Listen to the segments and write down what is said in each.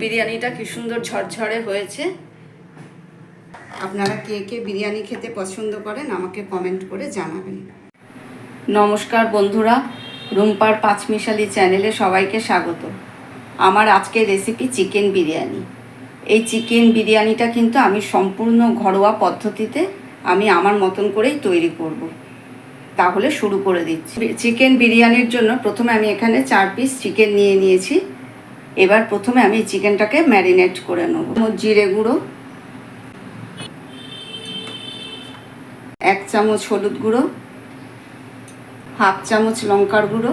বিরিয়ানিটা কি সুন্দর ঝরঝরে হয়েছে? আপনারা কে কে বিরিয়ানি খেতে পছন্দ করেন আমাকে কমেন্ট করে জানাবেন। নমস্কার বন্ধুরা রুম্পার পাঁচমিশালি চ্যানেলে সবাইকে স্বাগত। আমার আজকের রেসিপি চিকেন বিরিয়ানি। এই চিকেন বিরিয়ানিটা কিন্তু আমি সম্পূর্ণ ঘরোয়া পদ্ধতিতে আমি আমার মতন করেই তৈরি করব। তাহলে শুরু করে দিচ্ছি। চিকেন বিরিয়ানির জন্য প্রথমে আমি এখানে চার পিস চিকেন নিয়ে নিয়েছি। এবার প্রথমে আমি চিকেনটাকে ম্যারিনেট করে নেব। জিরে গুঁড়ো, এক চামচ হলুদ গুঁড়ো, হাফ চামচ লঙ্কার গুঁড়ো,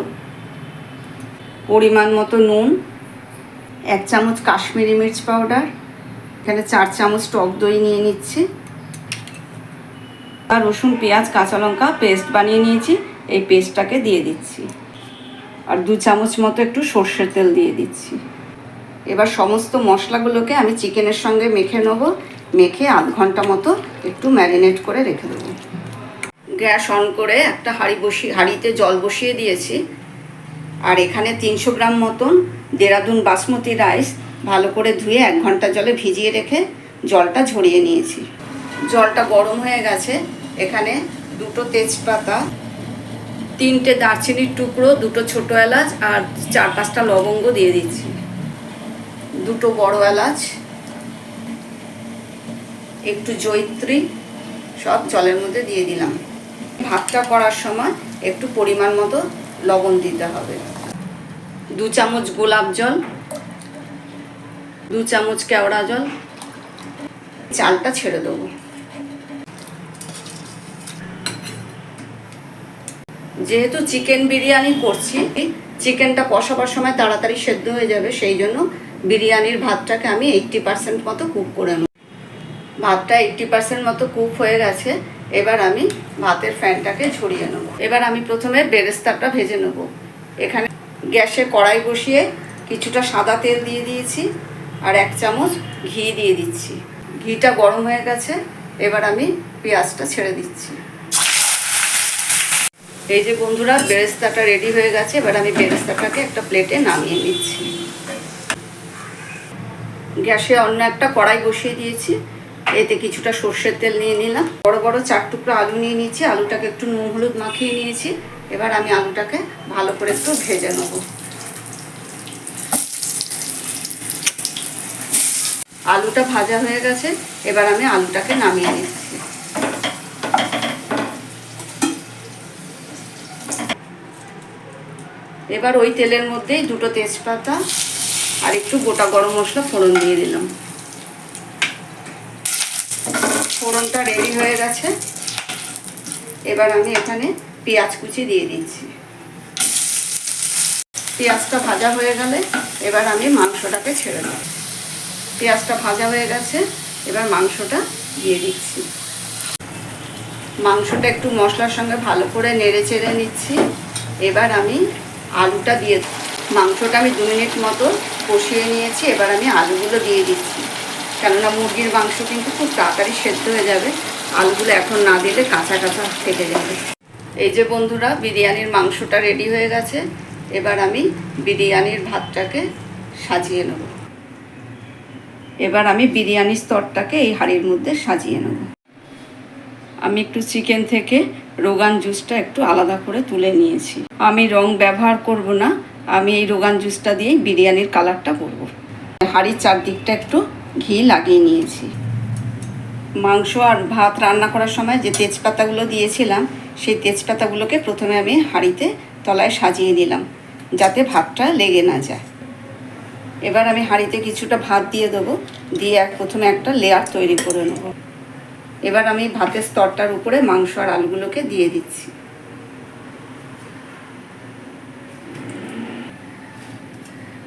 পরিমাণ মতো নুন, এক চামচ কাশ্মীরি মির্চ পাউডার, এখানে চার চামচ টক দই নিয়ে নিচ্ছি। আর রসুন, পেঁয়াজ, কাঁচা লঙ্কা পেস্ট বানিয়ে নিয়েছি, এই পেস্টটাকে দিয়ে দিচ্ছি। আর দু চামচ মতো একটু সর্ষের তেল দিয়ে দিচ্ছি। এবার সমস্ত মশলাগুলোকে আমি চিকেনের সঙ্গে মেখে নেব। মেখে আধ ঘণ্টা মতো একটু ম্যারিনেট করে রেখে দেবো। গ্যাস অন করে একটা হাঁড়ি বসিয়ে হাঁড়িতে জল বসিয়ে দিয়েছি। আর এখানে তিনশো গ্রাম মতন দেরাদুন বাসমতি রাইস ভালো করে ধুয়ে এক ঘণ্টা জলে ভিজিয়ে রেখে জলটা ঝরিয়ে নিয়েছি। জলটা গরম হয়ে গেছে। এখানে দুটো তেজপাতা, তিনটে দারচিনির টুকরো, দুটো ছোটো এলাচ আর চার পাঁচটা লবঙ্গ দিয়ে দিচ্ছি। দুটো বড় এলাচ, একটু জৈত্রী, সব জলের মধ্যে দিয়ে দিলাম। ভাতটা করার সময় একটু পরিমাণ মতো লবণ দিতে হবে। দু চামচ গোলাপ জল, দু চামচ কেওড়া জল, চালটা ছেড়ে দেবো। যেহেতু চিকেন বিরিয়ানি করছি, চিকেনটা কষাবার সময় তাড়াতাড়ি সেদ্ধ হয়ে যাবে, সেই জন্য বিরিয়ানির ভাতটাকে আমি এইট্টি পার্সেন্ট মতো কুক করে নেব। ভাতটা এইট্টি পার্সেন্ট মতো কুক হয়ে গেছে, এবার আমি ভাতের ফ্যানটাকে ঝরিয়ে নেব। এবার আমি প্রথমে বেরেস্তাটা ভেজে নেব। এখানে গ্যাসে কড়াই বসিয়ে কিছুটা সাদা তেল দিয়ে দিয়েছি আর এক চামচ ঘি দিয়ে দিচ্ছি। ঘিটা গরম হয়ে গেছে, এবার আমি পেঁয়াজটা ছেড়ে দিচ্ছি। এই যে বন্ধুরা, বেরেস্তাটা রেডি হয়ে গেছে, এবার আমি বেরেস্তাটাকে একটা প্লেটে নামিয়ে নিচ্ছি। গ্যাসে অন্য একটা কড়াই বসিয়ে দিয়েছি। এতে কিছুটা সর্ষের তেল নিয়ে নিলাম। বড় বড় চার টুকরো আলু নিয়ে নিয়েছি। আলুটাকে একটু নুন হলুদ মাখিয়ে নিয়েছি। এবার আমি আলুটাকে ভালো করে একটু ভেজে নেব। আলুটা ভাজা হয়ে গেছে। এবার আমি আলুটাকে নামিয়ে নিচ্ছি। এবার ওই তেলের মধ্যেই দুটো তেজপাতা আর একটু গোটা গরম মশলা ফোড়ন দিয়ে দিলাম। ফোড়নটা রেডি হয়ে গেছে। এবার আমি এখানে পেঁয়াজ কুচি দিয়ে দিচ্ছি। পেঁয়াজটা ভাজা হয়ে গেলে এবার আমি মাংসটাকে ছেড়ে দেব। পেঁয়াজটা ভাজা হয়ে গেছে, এবার মাংসটা দিয়ে দিচ্ছি। মাংসটা একটু মশলার সঙ্গে ভালো করে নেড়ে চেড়ে নিচ্ছি। এবার আমি আলুটা দিয়ে, মাংসটা আমি দু মিনিট মতো কষিয়ে নিয়েছি, এবার আমি আলুগুলো দিয়ে দিচ্ছি। কেননা মুরগির মাংস কিন্তু খুব তাড়াতাড়ি সেদ্ধ হয়ে যাবে। আলুগুলো এখন না দিলে কাঁচা কাঁচা থেকে যাবে। এই যে বন্ধুরা, বিরিয়ানির মাংসটা রেডি হয়ে গেছে। এবার আমি বিরিয়ানির ভাতটাকে সাজিয়ে নেব। এবার আমি বিরিয়ানির স্তরটাকে এই হাঁড়ির মধ্যে সাজিয়ে নেব। আমি একটু চিকেন থেকে রোগান জুসটা একটু আলাদা করে তুলে নিয়েছি। আমি রং ব্যবহার করব না আমি এই রোগান জুসটা দিয়েই বিরিয়ানির কালারটা করব। হাঁড়ির চারদিকটা একটু ঘি লাগিয়ে নিয়েছি। মাংস আর ভাত রান্না করার সময় যে তেজপাতাগুলো দিয়েছিলাম, সেই তেজপাতাগুলোকে প্রথমে আমি হাঁড়িতে তলায় সাজিয়ে দিলাম যাতে ভাতটা লেগে না যায়। এবার আমি হাঁড়িতে কিছুটা ভাত দিয়ে দেবো, দিয়ে এক প্রথমে একটা লেয়ার তৈরি করে নেব। এবার আমি ভাতের স্তরটার উপরে মাংস আর আলুগুলোকে দিয়ে দিচ্ছি।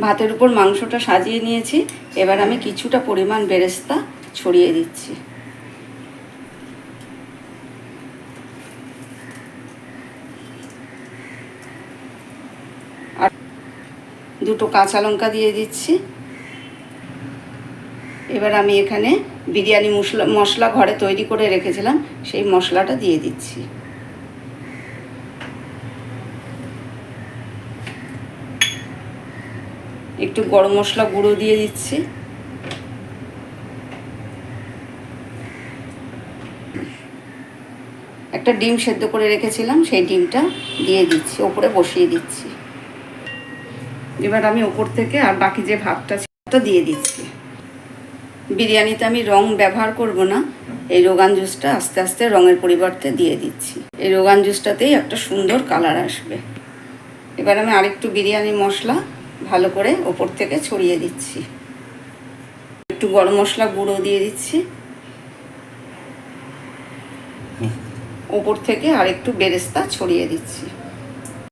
ভাতের উপর মাংসটা সাজিয়ে নিয়েছি। এবার আমি কিছুটা পরিমাণ বেরেস্তা ছড়িয়ে দিচ্ছি। আর দুটো কাঁচা লঙ্কা দিয়ে দিচ্ছি। এবার আমি এখানে বিরিয়ানি মশলা মশলা ঘরে তৈরি করে রেখেছিলাম, সেই মশলাটা দিয়ে দিচ্ছি। একটু গরম মশলা গুঁড়ো দিয়ে দিচ্ছি। একটা ডিম সেদ্ধ করে রেখেছিলাম, সেই ডিমটা দিয়ে দিচ্ছি, ওপরে বসিয়ে দিচ্ছি। এবার আমি ওপর থেকে আর বাকি যে ভাতটা ছিল দিয়ে দিচ্ছি। বিরিয়ানিতে আমি রং ব্যবহার করব না, এই রোগান জুসটা আস্তে আস্তে রঙের পরিবর্তে দিয়ে দিচ্ছি। এই রোগান জুসটাতেই একটা সুন্দর কালার আসবে। এবার আমি আরেকটু বিরিয়ানি মশলা ভালো করে ওপর থেকে ছড়িয়ে দিচ্ছি। একটু গরম মশলা গুঁড়ো দিয়ে দিচ্ছি। ওপর থেকে আরেকটু বেরেস্তা ছড়িয়ে দিচ্ছি।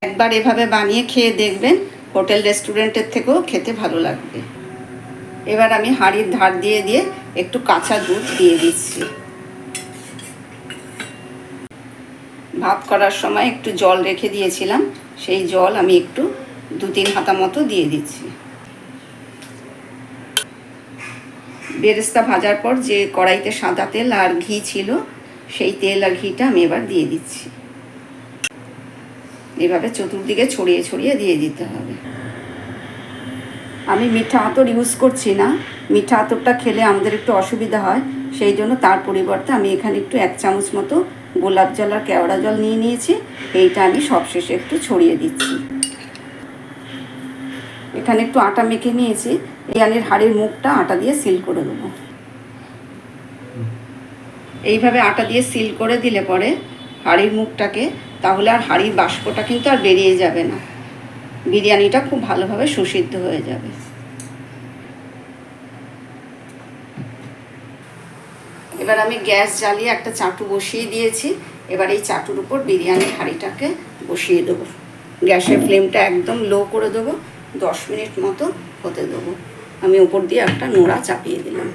একবার এভাবে বানিয়ে খেয়ে দেখবেন হোটেল রেস্টুরেন্টের থেকেও খেতে ভালো লাগবে। এবার আমি হাঁড়ির ধার দিয়ে দিয়ে একটু কাঁচা দুধ দিয়ে দিচ্ছি। ভাত করার সময় একটু জল রেখে দিয়েছিলাম, সেই জল আমি একটু দু তিন হাতা মতো দিয়ে দিচ্ছি। বেরেস্তা ভাজার পর যে কড়াইতে সাদা তেল আর ঘি ছিল, সেই তেল আর ঘিটা আমি এবার দিয়ে দিচ্ছি। এভাবে চতুর্দিকে ছড়িয়ে ছড়িয়ে দিয়ে দিতে হবে। আমি মিঠা আতর ইউজ করছি না। মিঠা আতরটা খেলে আমাদের একটু অসুবিধা হয়, সেই জন্য তার পরিবর্তে আমি এখানে একটু এক চামচ মতো গোলাপ জল আর কেওড়া জল নিয়ে নিয়েছি। এইটা আমি সবশেষে একটু ছড়িয়ে দিচ্ছি। এখানে একটু আটা মেখে নিয়েছি। বিরিয়ানির হাড়ির মুখটা আটা দিয়ে সিল করে দেবো এইভাবে আটা দিয়ে সিল করে দিলে পরে হাড়ির মুখটাকে, তাহলে আর হাড়ির বাষ্পটা কিন্তু আর বেরিয়ে যাবে না। বিরিয়ানিটা খুব ভালোভাবে সুসিদ্ধ হয়ে যাবে। এবার আমি গ্যাস জ্বালিয়ে একটা চাটু বসিয়ে দিয়েছি। এবার এই চাটুর উপর বিরিয়ানির হাঁড়িটাকে বসিয়ে দেবো। গ্যাসের ফ্লেমটা একদম লো করে দেবো। দশ মিনিট মতো হতে দেবো। আমি উপর দিয়ে একটা নোড়া চাপিয়ে দিলাম।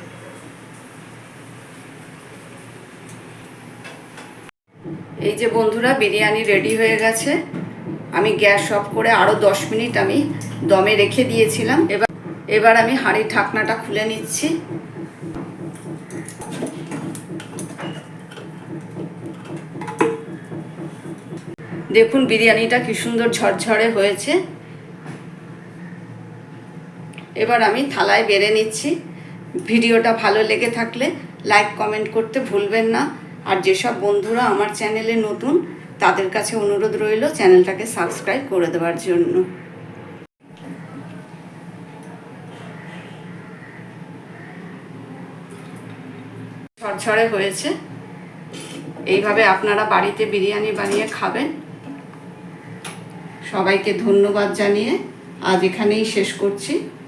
এই যে বন্ধুরা, বিরিয়ানি রেডি হয়ে গেছে। আমি গ্যাস অফ করে আরও দশ মিনিট আমি দমে রেখে দিয়েছিলাম। এবার এবার আমি হাঁড়ির ঢাকনাটা খুলে নিচ্ছি। দেখুন, বিরিয়ানিটা কি সুন্দর ঝরঝরে হয়েছে। এবার আমি থালায় বেড়ে নিচ্ছি। ভিডিওটা ভালো লেগে থাকলে লাইক, কমেন্ট করতে ভুলবেন না। আর যেসব বন্ধুরা আমার চ্যানেলে নতুন, তাদের কাছে অনুরোধ রইল চ্যানেলটাকে সাবস্ক্রাইব করে দেওয়ার জন্য। ঝরঝরে হয়েছে। এইভাবে আপনারা বাড়িতে বিরিয়ানি বানিয়ে খাবেন। সবাইকে ধন্যবাদ জানিয়ে আজ এখানেই শেষ করছি।